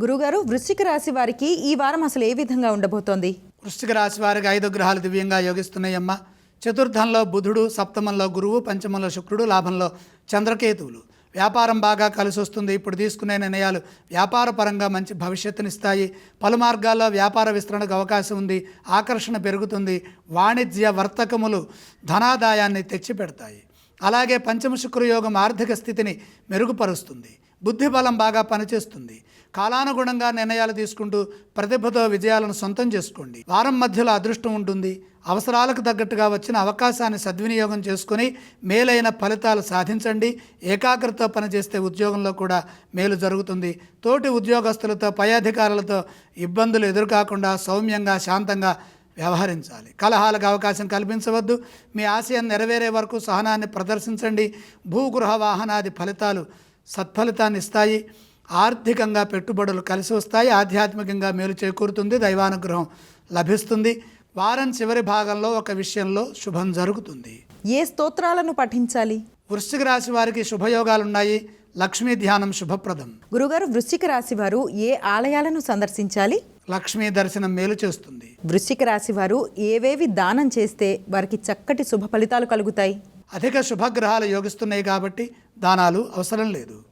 గురుగారు వృశ్చిక రాశి వారికి ఈ వారం అసలు ఏ విధంగా ఉండబోతోంది? వృశ్చిక రాశి వారికి ఐదు గ్రహాలు దివ్యంగా యోగిస్తున్నాయమ్మ. చతుర్థంలో బుధుడు సప్తమంలో గురువు పంచమంలో శుక్రుడు లాభంలో చంద్రకేతువులు. వ్యాపారం బాగా కలిసి వస్తుంది ఇప్పుడు తీసుకునే నిర్ణయాలు వ్యాపార పరంగా మంచి భవిష్యత్తునిస్తాయి. పలు మార్గాల్లో వ్యాపార విస్తరణకు అవకాశం ఉంది. ఆకర్షణ పెరుగుతుంది. వాణిజ్య వర్తకములు ధనాదాయాన్ని తెచ్చిపెడతాయి. అలాగే పంచమ శుక్రయోగం ఆర్థిక స్థితిని మెరుగుపరుస్తుంది. బుద్ధి బలం బాగా పనిచేస్తుంది. కాలానుగుణంగా నిర్ణయాలు తీసుకుంటూ ప్రతిభతో విజయాలను సొంతం చేసుకోండి. వారం మధ్యలో అదృష్టం ఉంటుంది. అవసరాలకు తగ్గట్టుగా వచ్చిన అవకాశాన్ని సద్వినియోగం చేసుకొని మేలైన ఫలితాలు సాధించండి. ఏకాగ్రతతో పనిచేస్తే ఉద్యోగంలో కూడా మేలు జరుగుతుంది. తోటి ఉద్యోగస్తులతో పై అధికారులతో ఇబ్బందులు ఎదురుకాకుండా సౌమ్యంగా శాంతంగా వ్యవహరించాలి. కలహాలకు అవకాశం కల్పించవద్దు. మీ ఆశయం నెరవేరే వరకు సహనాన్ని ప్రదర్శించండి. భూగృహ వాహనాది ఫలితాలు సత్ఫలితాన్ని ఇస్తాయి. ఆర్థికంగా పెట్టుబడులు కలిసి వస్తాయి. ఆధ్యాత్మికంగా మేలు చేకూరుతుంది. దైవానుగ్రహం లభిస్తుంది. వారం చివరి భాగంలో ఒక విషయంలో శుభం జరుగుతుంది. ఏ స్తోత్రాలను పఠించాలి? వృశ్చిక రాశి వారికి శుభయోగాలున్నాయి. లక్ష్మీ ధ్యానం శుభప్రదం. గురుగారు వృశ్చిక రాశి వారు ఏ ఆలయాలను సందర్శించాలి? లక్ష్మీ దర్శనం మేలు చేస్తుంది. వృశ్చిక రాశి వారు ఏవేవి దానం చేస్తే వారికి చక్కటి శుభ ఫలితాలు కలుగుతాయి? అధిక శుభగ్రహాలు యోగిస్తున్నాయి కాబట్టి దానాలు అవసరం లేదు.